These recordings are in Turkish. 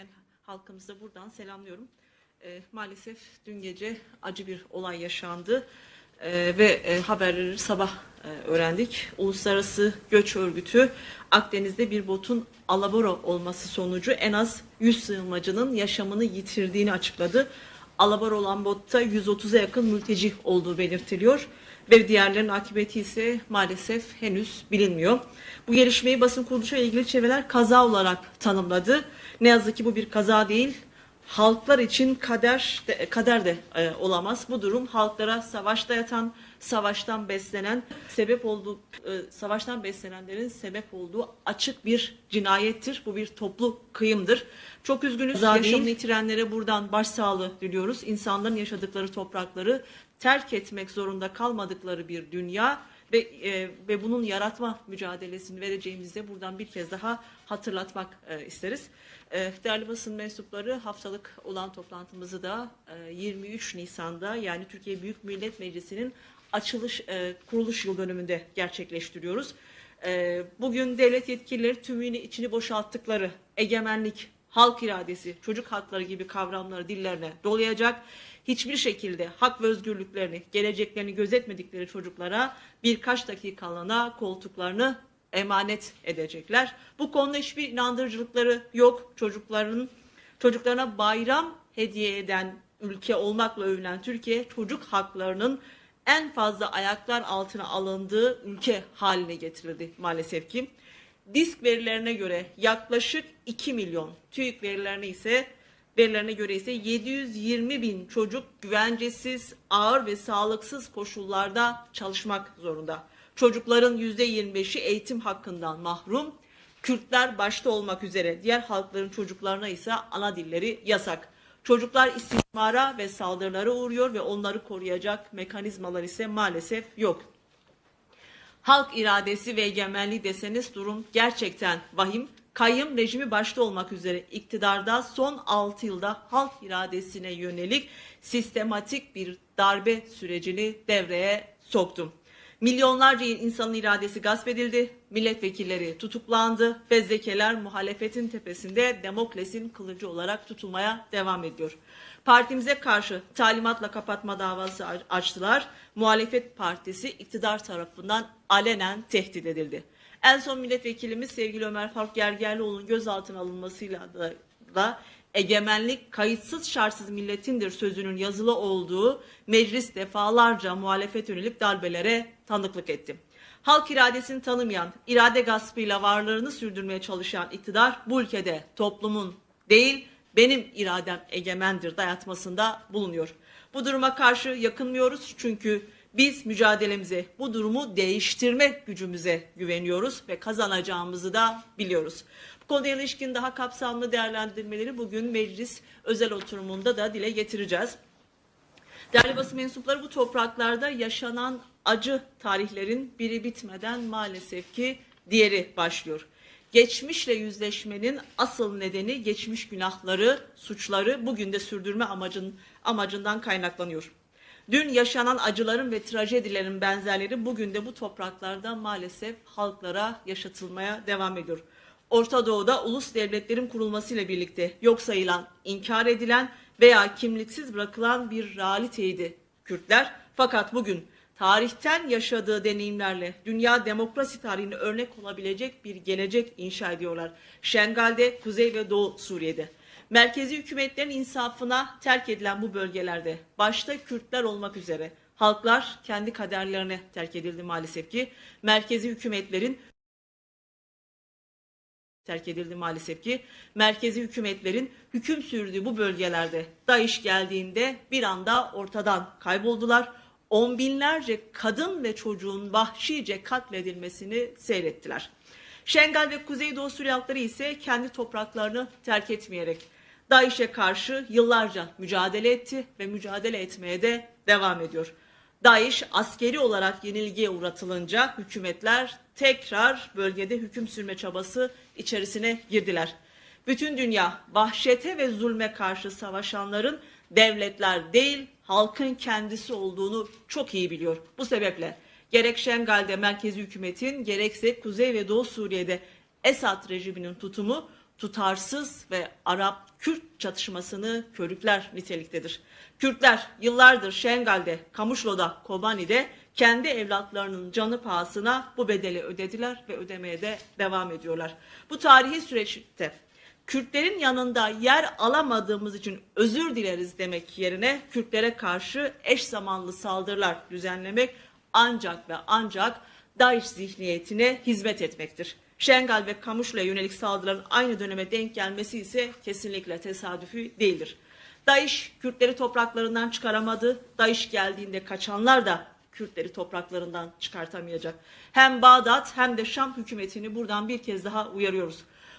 bekleyen halkımızı da buradan selamlıyorum. E, maalesef dün gece acı bir olay yaşandı E, ve e, haberleri sabah e, öğrendik. Uluslararası Göç Örgütü Akdeniz'de bir botun alabora olması sonucu en az 100 sığınmacının yaşamını yitirdiğini açıkladı. Alabora olan botta 130'a yakın mülteci olduğu belirtiliyor ve diğerlerinin akıbeti ise maalesef henüz bilinmiyor. Bu gelişmeyi basın kuruluşu ve ilgili çevreler kaza olarak tanımladı. Ne yazık ki bu bir kaza değil, halklar için kader de, kader de e, olamaz. Bu durum halklara savaşta yatan, savaştan beslenen, sebep olduğu e, savaştan beslenenlerin sebep olduğu açık bir cinayettir. Bu bir toplu kıyımdır. Çok üzgünüz. Kaza değil. Yaşamını yitirenlere buradan başsağlığı diliyoruz. İnsanların yaşadıkları toprakları terk etmek zorunda kalmadıkları bir dünya ve e, ve bunun yaratma mücadelesini vereceğimizi de buradan bir kez daha hatırlatmak e, isteriz. E, değerli basın mensupları haftalık olan toplantımızı da e, 23 Nisan'da yani Türkiye Büyük Millet Meclisi'nin açılış e, kuruluş yıl dönümünde gerçekleştiriyoruz. E, bugün devlet yetkilileri tümüyle içini boşalttıkları egemenlik, halk iradesi, çocuk hakları gibi kavramları dillerine dolayacak. Hiçbir şekilde hak ve özgürlüklerini, geleceklerini gözetmedikleri çocuklara birkaç dakikalığına koltuklarını emanet edecekler. Bu konuda hiçbir inandırıcılıkları yok. Çocukların çocuklarına bayram hediye eden ülke olmakla övülen Türkiye çocuk haklarının en fazla ayaklar altına alındığı ülke haline getirildi maalesef ki. Disk verilerine göre yaklaşık 2 milyon, TÜİK verilerine ise verilerine göre ise 720 bin çocuk güvencesiz, ağır ve sağlıksız koşullarda çalışmak zorunda. Çocukların %25'i eğitim hakkından mahrum. Kürtler başta olmak üzere diğer halkların çocuklarına ise ana dilleri yasak. Çocuklar istismara ve saldırılara uğruyor ve onları koruyacak mekanizmalar ise maalesef yok. Halk iradesi ve egemenliği deseniz durum gerçekten vahim. Kayyım rejimi başta olmak üzere iktidarda son 6 yılda halk iradesine yönelik sistematik bir darbe sürecini devreye soktum. Milyonlarca insanın iradesi gasp edildi, milletvekilleri tutuklandı, fezlekeler muhalefetin tepesinde Demokles'in kılıcı olarak tutulmaya devam ediyor. Partimize karşı talimatla kapatma davası açtılar. Muhalefet partisi iktidar tarafından alenen tehdit edildi. En son milletvekilimiz sevgili Ömer Faruk Gergerlioğlu'nun gözaltına alınmasıyla da, da egemenlik kayıtsız şartsız milletindir sözünün yazılı olduğu meclis defalarca muhalefet yönelik darbelere tanıklık etti. Halk iradesini tanımayan, irade gaspıyla varlığını sürdürmeye çalışan iktidar bu ülkede toplumun değil benim iradem egemendir dayatmasında bulunuyor. Bu duruma karşı yakınmıyoruz çünkü biz mücadelemize, bu durumu değiştirme gücümüze güveniyoruz ve kazanacağımızı da biliyoruz. Bu konuda ilişkin daha kapsamlı değerlendirmeleri bugün meclis özel oturumunda da dile getireceğiz. Değerli basın mensupları bu topraklarda yaşanan acı tarihlerin biri bitmeden maalesef ki diğeri başlıyor. Geçmişle yüzleşmenin asıl nedeni geçmiş günahları, suçları bugün de sürdürme amacın, amacından kaynaklanıyor. Dün yaşanan acıların ve trajedilerin benzerleri bugün de bu topraklarda maalesef halklara yaşatılmaya devam ediyor. Orta Doğu'da ulus devletlerin kurulmasıyla birlikte yok sayılan, inkar edilen veya kimliksiz bırakılan bir realiteydi Kürtler. Fakat bugün tarihten yaşadığı deneyimlerle dünya demokrasi tarihine örnek olabilecek bir gelecek inşa ediyorlar. Şengal'de, Kuzey ve Doğu Suriye'de. Merkezi hükümetlerin insafına terk edilen bu bölgelerde başta Kürtler olmak üzere halklar kendi kaderlerine terk edildi maalesef ki. Merkezi hükümetlerin terk edildi maalesef ki. Merkezi hükümetlerin hüküm sürdüğü bu bölgelerde DAEŞ geldiğinde bir anda ortadan kayboldular. On binlerce kadın ve çocuğun vahşice katledilmesini seyrettiler. Şengal ve Kuzeydoğu Suriye ise kendi topraklarını terk etmeyerek DAEŞ'e karşı yıllarca mücadele etti ve mücadele etmeye de devam ediyor. DAEŞ askeri olarak yenilgiye uğratılınca hükümetler tekrar bölgede hüküm sürme çabası içerisine girdiler. Bütün dünya vahşete ve zulme karşı savaşanların devletler değil halkın kendisi olduğunu çok iyi biliyor. Bu sebeple gerek Şengal'de merkezi hükümetin gerekse Kuzey ve Doğu Suriye'de Esad rejiminin tutumu tutarsız ve Arap-Kürt çatışmasını körükler niteliktedir. Kürtler yıllardır Şengal'de, Kamuşlo'da, Kobani'de kendi evlatlarının canı pahasına bu bedeli ödediler ve ödemeye de devam ediyorlar. Bu tarihi süreçte Kürtlerin yanında yer alamadığımız için özür dileriz demek yerine Kürtlere karşı eş zamanlı saldırılar düzenlemek ancak ve ancak DAEŞ zihniyetine hizmet etmektir. Şengal ve Kamuşlu'ya yönelik saldırıların aynı döneme denk gelmesi ise kesinlikle tesadüfi değildir. DAEŞ Kürtleri topraklarından çıkaramadı. DAEŞ geldiğinde kaçanlar da Kürtleri topraklarından çıkartamayacak. Hem Bağdat hem de Şam hükümetini buradan bir kez daha uyarıyoruz.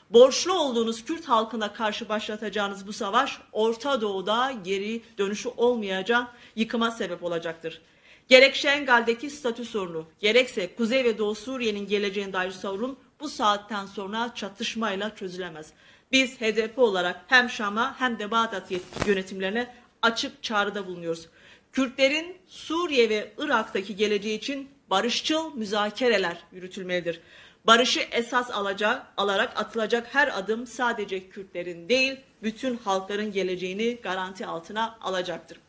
Borçlu olduğunuz Kürt halkına karşı başlatacağınız bu savaş Orta Doğu'da geri dönüşü olmayacak yıkıma sebep olacaktır. Gerek Şengal'deki statü sorunu, gerekse Kuzey ve Doğu Suriye'nin geleceğine dair sorun bu saatten sonra çatışmayla çözülemez. Biz HDP olarak hem Şam'a hem de Bağdat yönetimlerine açık çağrıda bulunuyoruz. Kürtlerin Suriye ve Irak'taki geleceği için barışçıl müzakereler yürütülmelidir. Barışı esas alacak, alarak atılacak her adım sadece Kürtlerin değil, bütün halkların geleceğini garanti altına alacaktır.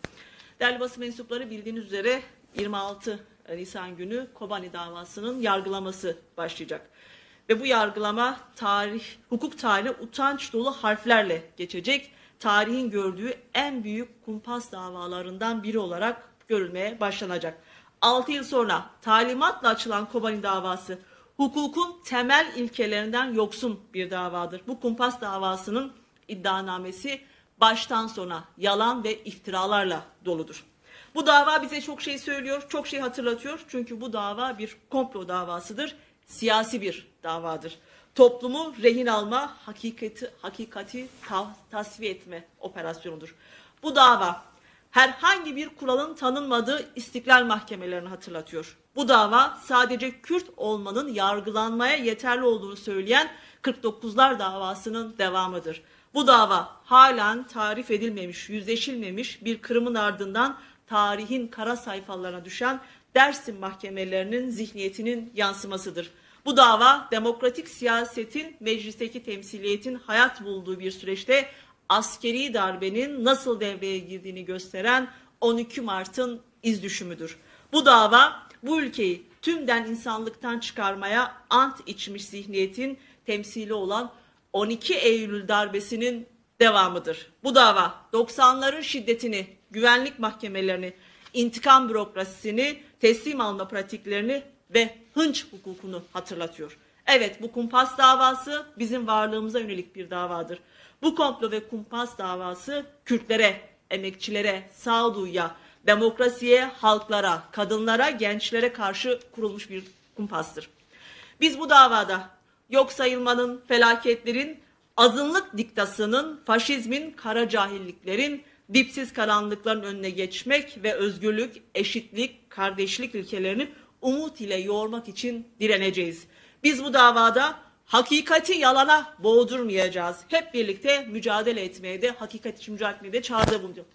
Değerli basın mensupları bildiğiniz üzere 26 Nisan günü Kobani davasının yargılaması başlayacak. Ve bu yargılama tarih, hukuk tarihine utanç dolu harflerle geçecek. Tarihin gördüğü en büyük kumpas davalarından biri olarak görülmeye başlanacak. 6 yıl sonra talimatla açılan Kobani davası hukukun temel ilkelerinden yoksun bir davadır. Bu kumpas davasının iddianamesi baştan sona yalan ve iftiralarla doludur. Bu dava bize çok şey söylüyor, çok şey hatırlatıyor. Çünkü bu dava bir komplo davasıdır, siyasi bir davadır. Toplumu rehin alma, hakikati, hakikati ta- tasfiye etme operasyonudur. Bu dava herhangi bir kuralın tanınmadığı istiklal mahkemelerini hatırlatıyor. Bu dava sadece Kürt olmanın yargılanmaya yeterli olduğunu söyleyen 49'lar davasının devamıdır. Bu dava halen tarif edilmemiş, yüzleşilmemiş bir kırımın ardından tarihin kara sayfalarına düşen Dersim mahkemelerinin zihniyetinin yansımasıdır. Bu dava demokratik siyasetin meclisteki temsiliyetin hayat bulduğu bir süreçte askeri darbenin nasıl devreye girdiğini gösteren 12 Mart'ın iz düşümüdür. Bu dava bu ülkeyi tümden insanlıktan çıkarmaya ant içmiş zihniyetin temsili olan 12 Eylül darbesinin devamıdır. Bu dava 90'ların şiddetini, güvenlik mahkemelerini, intikam bürokrasisini, teslim alma pratiklerini ve hınç hukukunu hatırlatıyor. Evet bu kumpas davası bizim varlığımıza yönelik bir davadır. Bu komplo ve kumpas davası Kürtlere, emekçilere, sağduyuya, demokrasiye, halklara, kadınlara, gençlere karşı kurulmuş bir kumpastır. Biz bu davada yok sayılmanın, felaketlerin, azınlık diktasının, faşizmin, kara cahilliklerin, dipsiz karanlıkların önüne geçmek ve özgürlük, eşitlik, kardeşlik ilkelerini umut ile yoğurmak için direneceğiz. Biz bu davada hakikati yalana boğdurmayacağız. Hep birlikte mücadele etmeye de, hakikat için mücadeleye de çağrıda bulunacağız.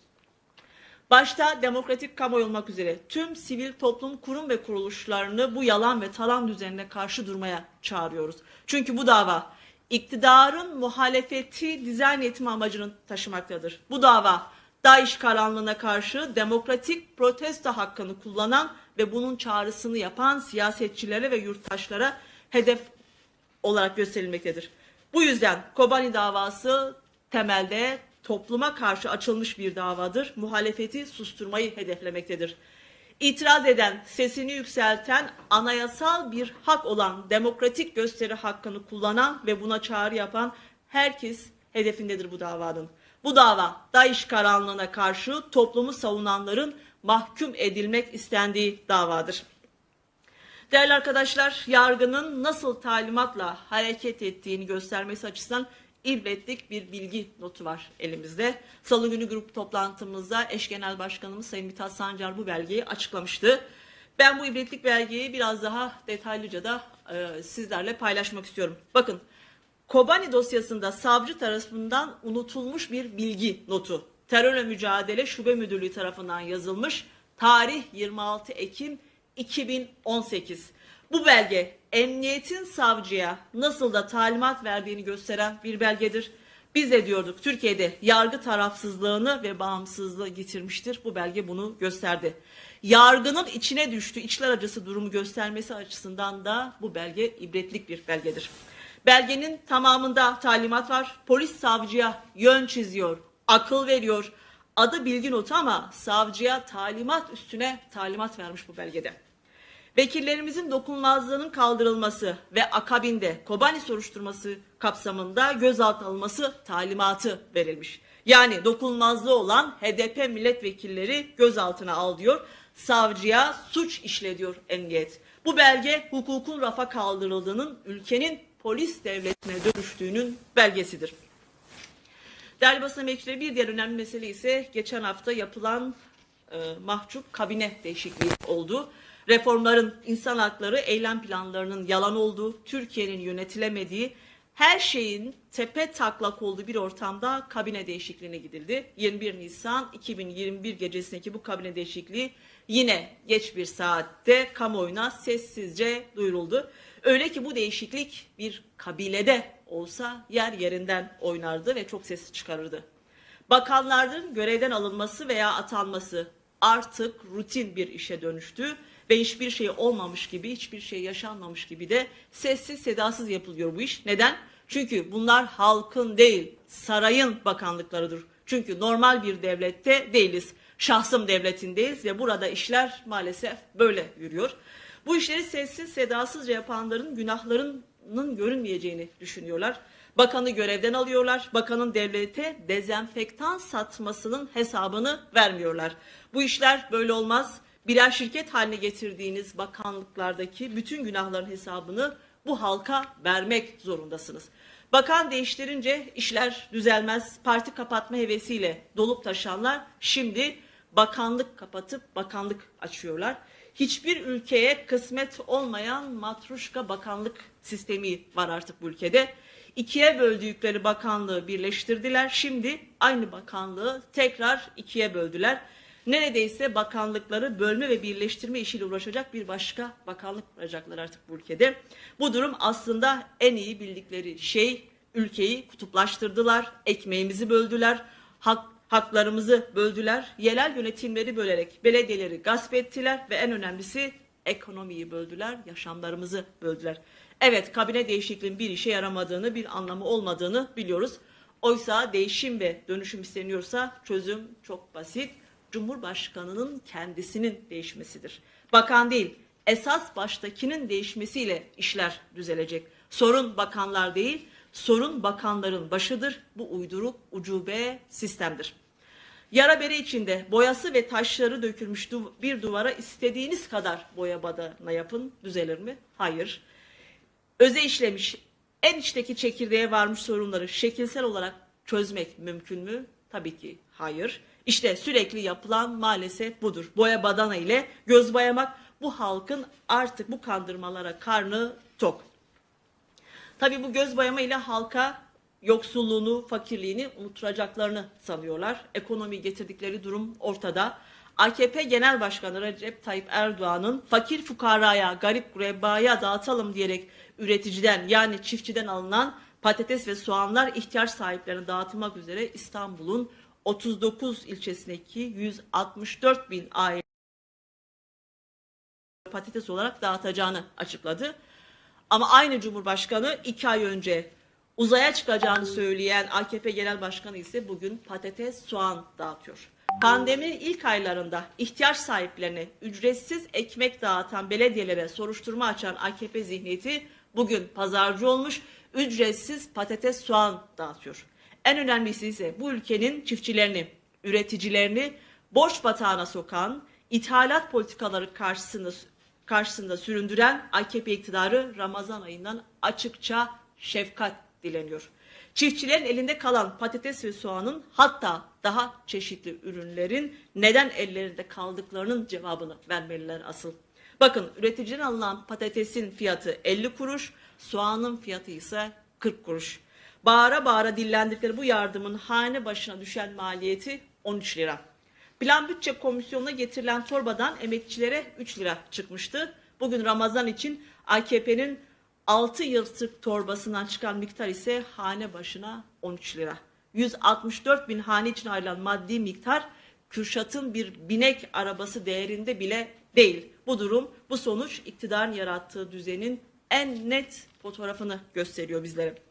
Başta demokratik kamuoyu olmak üzere tüm sivil toplum kurum ve kuruluşlarını bu yalan ve talan düzenine karşı durmaya çağırıyoruz. Çünkü bu dava iktidarın muhalefeti dizayn etme amacını taşımaktadır. Bu dava DAEŞ karanlığına karşı demokratik protesto hakkını kullanan ve bunun çağrısını yapan siyasetçilere ve yurttaşlara hedef olarak gösterilmektedir. Bu yüzden Kobani davası temelde topluma karşı açılmış bir davadır. Muhalefeti susturmayı hedeflemektedir. İtiraz eden, sesini yükselten, anayasal bir hak olan demokratik gösteri hakkını kullanan ve buna çağrı yapan herkes hedefindedir bu davanın. Bu dava DAEŞ karanlığına karşı toplumu savunanların mahkum edilmek istendiği davadır. Değerli arkadaşlar, yargının nasıl talimatla hareket ettiğini göstermesi açısından ibretlik bir bilgi notu var elimizde. Salı günü grup toplantımızda eş genel başkanımız Sayın Mithat Sancar bu belgeyi açıklamıştı. Ben bu ibretlik belgeyi biraz daha detaylıca da e, sizlerle paylaşmak istiyorum. Bakın, Kobani dosyasında savcı tarafından unutulmuş bir bilgi notu. Terörle Mücadele Şube Müdürlüğü tarafından yazılmış. Tarih 26 Ekim 2018. Bu belge emniyetin savcıya nasıl da talimat verdiğini gösteren bir belgedir. Biz de diyorduk Türkiye'de yargı tarafsızlığını ve bağımsızlığı getirmiştir. Bu belge bunu gösterdi. Yargının içine düştü, içler acısı durumu göstermesi açısından da bu belge ibretlik bir belgedir. Belgenin tamamında talimat var. Polis savcıya yön çiziyor, akıl veriyor. Adı bilgi notu ama savcıya talimat üstüne talimat vermiş bu belgede. Vekillerimizin dokunulmazlığının kaldırılması ve akabinde Kobani soruşturması kapsamında gözaltına alınması talimatı verilmiş. Yani dokunulmazlığı olan HDP milletvekilleri gözaltına al diyor. Savcıya suç işlediyor emniyet. Bu belge hukukun rafa kaldırıldığının ülkenin polis devletine dönüştüğünün belgesidir. Değerli basın emekçileri bir diğer önemli mesele ise geçen hafta yapılan e, mahcup kabine değişikliği oldu. Reformların, insan hakları, eylem planlarının yalan olduğu, Türkiye'nin yönetilemediği, her şeyin tepe taklak olduğu bir ortamda kabine değişikliğine gidildi. 21 Nisan 2021 gecesindeki bu kabine değişikliği yine geç bir saatte kamuoyuna sessizce duyuruldu. Öyle ki bu değişiklik bir kabilede olsa yer yerinden oynardı ve çok ses çıkarırdı. Bakanların görevden alınması veya atanması artık rutin bir işe dönüştü ve hiçbir şey olmamış gibi, hiçbir şey yaşanmamış gibi de sessiz sedasız yapılıyor bu iş. Neden? Çünkü bunlar halkın değil, sarayın bakanlıklarıdır. Çünkü normal bir devlette değiliz. Şahsım devletindeyiz ve burada işler maalesef böyle yürüyor. Bu işleri sessiz sedasızca yapanların günahlarının görünmeyeceğini düşünüyorlar. Bakanı görevden alıyorlar. Bakanın devlete dezenfektan satmasının hesabını vermiyorlar. Bu işler böyle olmaz. Birer şirket haline getirdiğiniz bakanlıklardaki bütün günahların hesabını bu halka vermek zorundasınız. Bakan değiştirince işler düzelmez. Parti kapatma hevesiyle dolup taşanlar şimdi bakanlık kapatıp bakanlık açıyorlar. Hiçbir ülkeye kısmet olmayan matruşka bakanlık sistemi var artık bu ülkede. İkiye böldükleri bakanlığı birleştirdiler. Şimdi aynı bakanlığı tekrar ikiye böldüler. Neredeyse bakanlıkları bölme ve birleştirme işiyle uğraşacak bir başka bakanlık kuracaklar artık bu ülkede. Bu durum aslında en iyi bildikleri şey ülkeyi kutuplaştırdılar, ekmeğimizi böldüler, hak, haklarımızı böldüler, yerel yönetimleri bölerek belediyeleri gasp ettiler ve en önemlisi ekonomiyi böldüler, yaşamlarımızı böldüler. Evet kabine değişikliğinin bir işe yaramadığını, bir anlamı olmadığını biliyoruz. Oysa değişim ve dönüşüm isteniyorsa çözüm çok basit. Cumhurbaşkanının kendisinin değişmesidir. Bakan değil, esas baştakinin değişmesiyle işler düzelecek. Sorun bakanlar değil, sorun bakanların başıdır. Bu uyduruk, ucube sistemdir. Yara bere içinde boyası ve taşları dökülmüş bir duvara istediğiniz kadar boya badana yapın. Düzelir mi? Hayır. Öze işlemiş, en içteki çekirdeğe varmış sorunları şekilsel olarak çözmek mümkün mü? Tabii ki hayır. İşte sürekli yapılan maalesef budur. Boya badana ile göz boyamak bu halkın artık bu kandırmalara karnı tok. Tabii bu göz boyama ile halka yoksulluğunu, fakirliğini unutturacaklarını sanıyorlar. Ekonomi getirdikleri durum ortada. AKP Genel Başkanı Recep Tayyip Erdoğan'ın fakir fukaraya, garip gurebaya dağıtalım diyerek üreticiden yani çiftçiden alınan patates ve soğanlar ihtiyaç sahiplerine dağıtılmak üzere İstanbul'un 39 ilçesindeki 164 bin aile patates olarak dağıtacağını açıkladı. Ama aynı Cumhurbaşkanı iki ay önce uzaya çıkacağını söyleyen AKP Genel Başkanı ise bugün patates, soğan dağıtıyor. Pandeminin ilk aylarında ihtiyaç sahiplerine ücretsiz ekmek dağıtan belediyelere soruşturma açan AKP zihniyeti bugün pazarcı olmuş, ücretsiz patates, soğan dağıtıyor. En önemlisi ise bu ülkenin çiftçilerini, üreticilerini borç batağına sokan, ithalat politikaları karşısında karşısında süründüren AKP iktidarı Ramazan ayından açıkça şefkat dileniyor. Çiftçilerin elinde kalan patates ve soğanın hatta daha çeşitli ürünlerin neden ellerinde kaldıklarının cevabını vermeliler asıl. Bakın üreticiden alınan patatesin fiyatı 50 kuruş, soğanın fiyatı ise 40 kuruş. Bağıra bağıra dillendirdikleri bu yardımın hane başına düşen maliyeti 13 lira. Plan bütçe komisyonuna getirilen torbadan emekçilere 3 lira çıkmıştı. Bugün Ramazan için AKP'nin 6 yıllık torbasından çıkan miktar ise hane başına 13 lira. 164 bin hane için ayrılan maddi miktar Kürşat'ın bir binek arabası değerinde bile değil. Bu durum, bu sonuç iktidarın yarattığı düzenin en net fotoğrafını gösteriyor bizlere.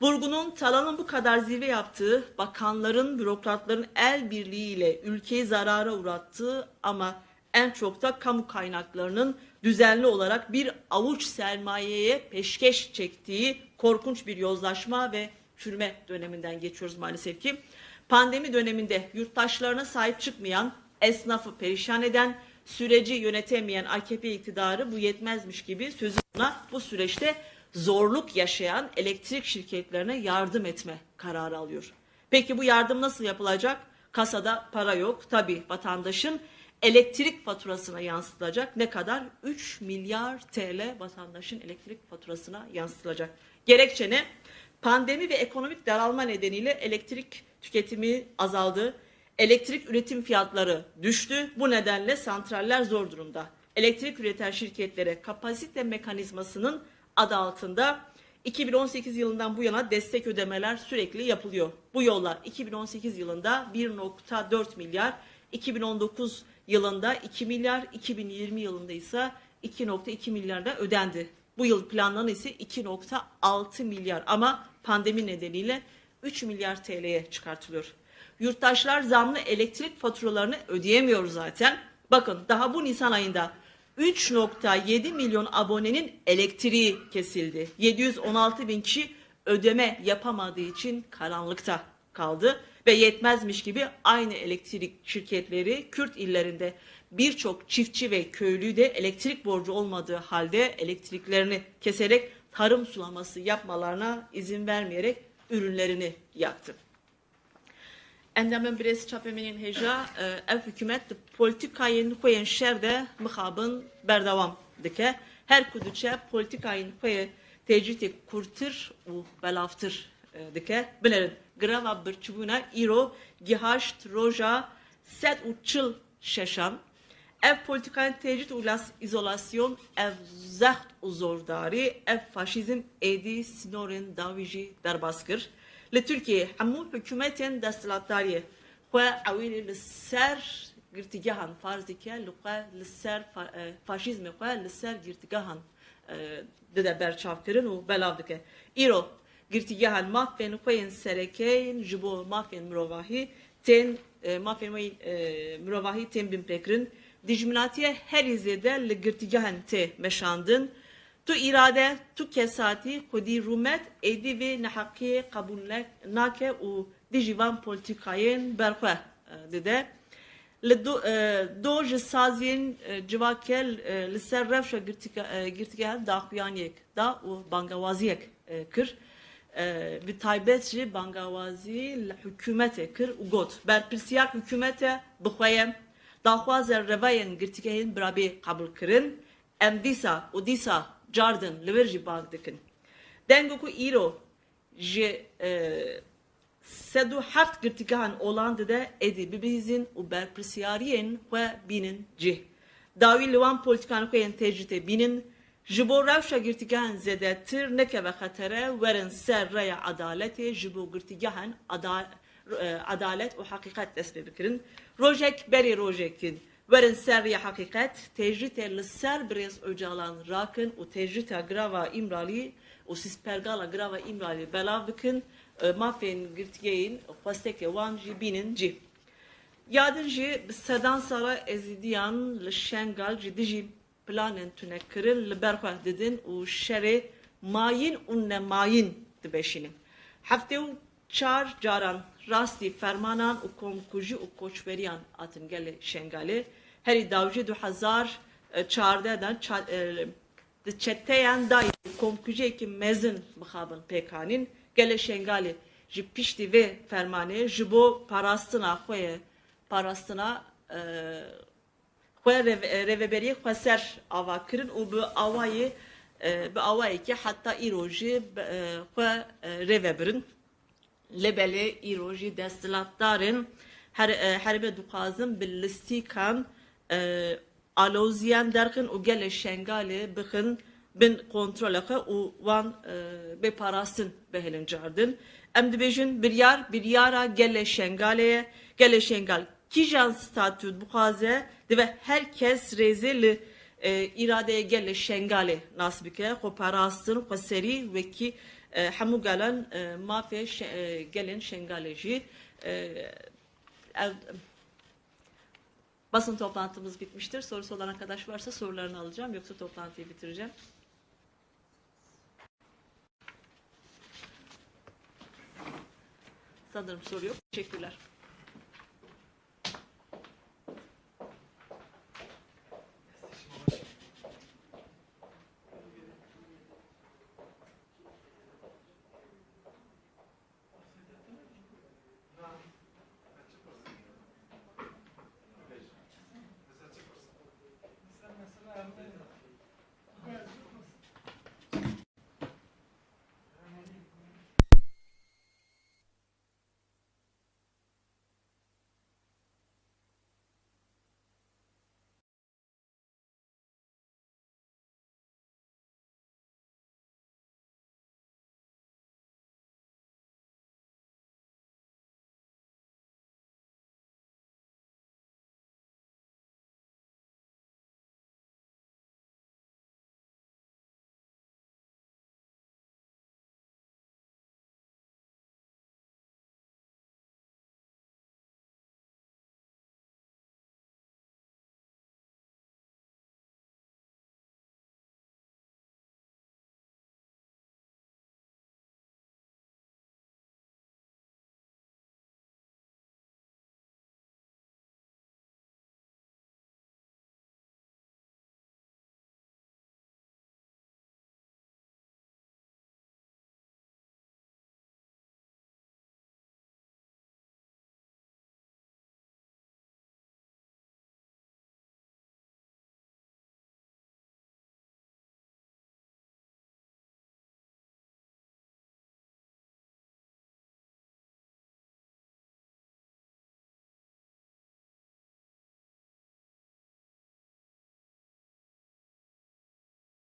Vurgunun Talan'ın bu kadar zirve yaptığı, bakanların, bürokratların el birliğiyle ülkeyi zarara uğrattığı ama en çok da kamu kaynaklarının düzenli olarak bir avuç sermayeye peşkeş çektiği korkunç bir yozlaşma ve çürüme döneminden geçiyoruz maalesef ki. Pandemi döneminde yurttaşlarına sahip çıkmayan, esnafı perişan eden, süreci yönetemeyen AKP iktidarı bu yetmezmiş gibi sözüne bu süreçte zorluk yaşayan elektrik şirketlerine yardım etme kararı alıyor. Peki bu yardım nasıl yapılacak? Kasada para yok. Tabii vatandaşın elektrik faturasına yansıtılacak. Ne kadar? 3 milyar TL vatandaşın elektrik faturasına yansıtılacak. Gerekçe ne? Pandemi ve ekonomik daralma nedeniyle elektrik tüketimi azaldı. Elektrik üretim fiyatları düştü. Bu nedenle santraller zor durumda. Elektrik üreten şirketlere kapasite mekanizmasının adı altında 2018 yılından bu yana destek ödemeler sürekli yapılıyor. Bu yolla 2018 yılında 1.4 milyar, 2019 yılında 2 milyar, 2020 yılında ise 2.2 milyarda ödendi. Bu yıl planlanan ise 2.6 milyar ama pandemi nedeniyle 3 milyar TL'ye çıkartılıyor. Yurttaşlar zamlı elektrik faturalarını ödeyemiyor zaten. Bakın daha bu Nisan ayında 3.7 milyon abonenin elektriği kesildi. 716 bin kişi ödeme yapamadığı için karanlıkta kaldı ve yetmezmiş gibi aynı elektrik şirketleri Kürt illerinde birçok çiftçi ve köylüyü de elektrik borcu olmadığı halde elektriklerini keserek tarım sulaması yapmalarına izin vermeyerek ürünlerini yaktı. Endamın birisi çapemenin heja ev hükümet politikayın koyan şerde mıhabın berdavam dike. Her kuduçe politikayın koyan tecrüti kurtır u belaftır dike. Bilerin grava birçubuna iro gihaşt roja set u çıl şeşan. Ev politikayın tecrüt ulas izolasyon ev zeht u zordari ev faşizm edi sinorin daviji derbaskır. Li ser girtîgehan farz dike li xwe li ser faşîzmê xwe li ser girtîgehan dide berçavkirin û belav dike. Îro girtîgehan mafên xwe yên serekeyên ji bo mafên mirovahî tên mafên wê mirovahî tên binpêkirin dijminatiye herî zêde li girtîgehan tê meşandin Tu irade, tu kesati, kudi rumet, edi ve nehaki kabul nake u dijivan politikayên berxwe dide. Li do ji saziyên civakê li ser rewşa girtîgehan daxuyaniyek da û bangawaziyek kir. Bi taybet jî bangawazî li hükûmetê kir û got. Berpirsiyar hükûmetê bixweye daxwaze revayên girtîgehên birabê kabul kirin. Em dîsa û dîsa Jordan wir jî bag dikin. Dengo ku îro ji sed û heft girtîgehan Olandê de êdî bibihîzin û berpirsiyariyên xwe bînin cih. Dawî li wan polîtikan xwe yên tecrütê bînin, ji bo rewşa girtîgehan zêdetir nekeve xetere werin ser reya ji adalet û heqîqet dest bikirin. Rojek berê rojekin Verin serriye hakikat, tecrüte li ser brez öcalan rakın, u tecrüte grava imrali, u sispergala grava imrali belav bikin, mafin girtgeyin, xwesteke wan jî bînin cî. Yadin jî bi sedan sala ezidiyan li şengal jî dijî planên tune kirin li ber xwe didin û şerê mayîn û nemayîn dibeşînin. Heftê û çar caran rastî fermanan û komkujî û koçberiyan atin gelê şengalê çarde dan di çeteyan dayê komkujekî mezin bixabin pêkanîn gelê şengalê ji piştî vê fermanê ji bo parastina xwe ye parastina xwe rêveberiyê xwe ser ava kirin. Û bi awayê bi awayekî heta îro jî xwe rêvebirin li belê îro jî desthilatdarên herî dixwazin bi listîkan alozyen derken o gele şengale bıkın bin kontrolaka u van e, be parasın behelin cardın. Em dibêjin bir yar bir yara gele şengaleye gele şengal kijan statü bukaze ve herkes rezil e, iradeye gele şengale nasbike. Ko parasın ko seri ve ki e, hamu gelen e, mafya şe- e, gelen şengaleci e, Basın toplantımız bitmiştir. Sorusu olan arkadaş varsa sorularını alacağım. Yoksa toplantıyı bitireceğim. Sanırım soru yok. Teşekkürler.